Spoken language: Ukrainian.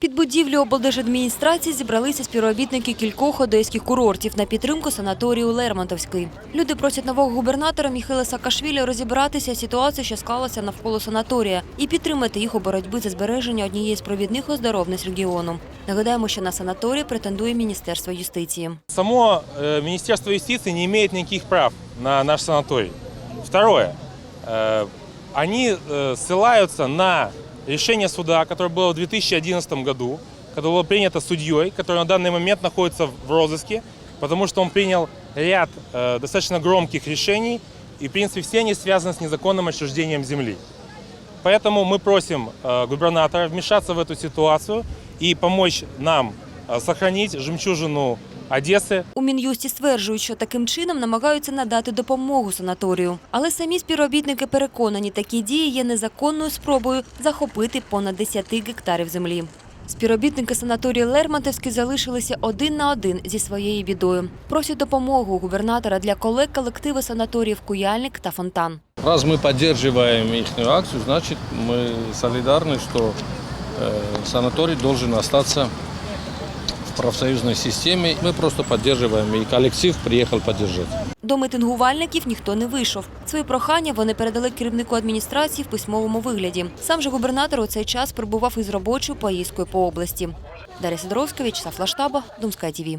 Під будівлю облдержадміністрації зібралися співробітники кількох одеських курортів на підтримку санаторію Лермонтовський. Люди просять нового губернатора Міхила Саакашвілі розібратися з ситуацією, що склалася навколо санаторія, і підтримати їх у боротьбі за збереження однієї з провідних оздоровниць регіону. Нагадаємо, що на санаторій претендує Міністерство юстиції. Само э, Министерство юстиции не имеет никаких прав на наш санаторий. Второе. Э, Они э, ссылаются на решение суда, которое было в 2011 году, которое было принято судьей, который на данный момент находится в розыске, потому что он принял ряд э, достаточно громких решений, и, в принципе, все они связаны с незаконным отчуждением земли. Поэтому мы просим э, губернатора вмешаться в эту ситуацию и помочь нам э, сохранить жемчужину Одессы, У Мін'юсті стверджують, що таким чином намагаються надати допомогу санаторію. Але самі співробітники переконані, такі дії є незаконною спробою захопити понад 10 гектарів землі. Співробітники санаторію Лермонтовський залишилися один на один зі своєю бідою. Просять допомогу у губернатора для колег колективи санаторіїв Куяльник та Фонтан. Раз мы поддерживаем их акцию, значит мы солидарны, что э, санаторий должен остаться в профсоюзной системе. Мы просто поддерживаем, и коллектив приехал поддержать. До митингувальників ніхто не вийшов. Свої прохання вони передали керівнику адміністрації в письмовому вигляді. Сам же губернатор у цей час прибував із робочою поїздкою по області. Дар'я Сидоровська, В'ячеслав Лаштаба, ТІВІ.